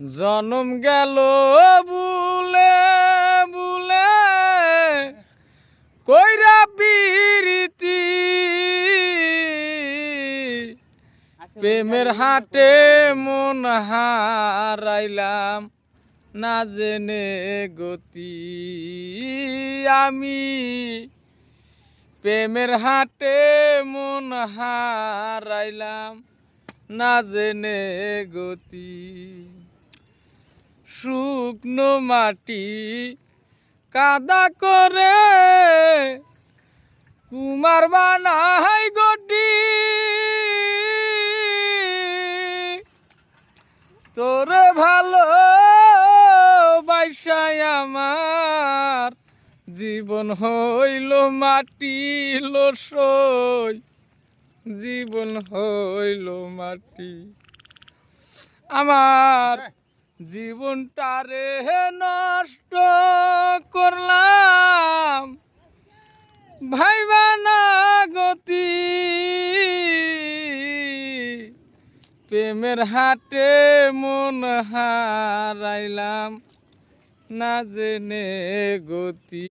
জনম গেল বুলে বুলে। কইরা পিরিতি প্রেমের হাটে মন হারাইলাম না জেনে গতি। আমি প্রেমের হাটে মন হারাইলাম না জেনে গতি। শুকনো মাটি কাদা করে কুমার বানাই গটি। তোরে ভালো বাইসাই আমার জীবন হইল মাটি লসই। জীবন হইল মাটি। আমার জীবনটারে নষ্ট করলাম। ভাইবা না গতি। প্রেমের হাটে মন হারাইলাম না জেনে গতি।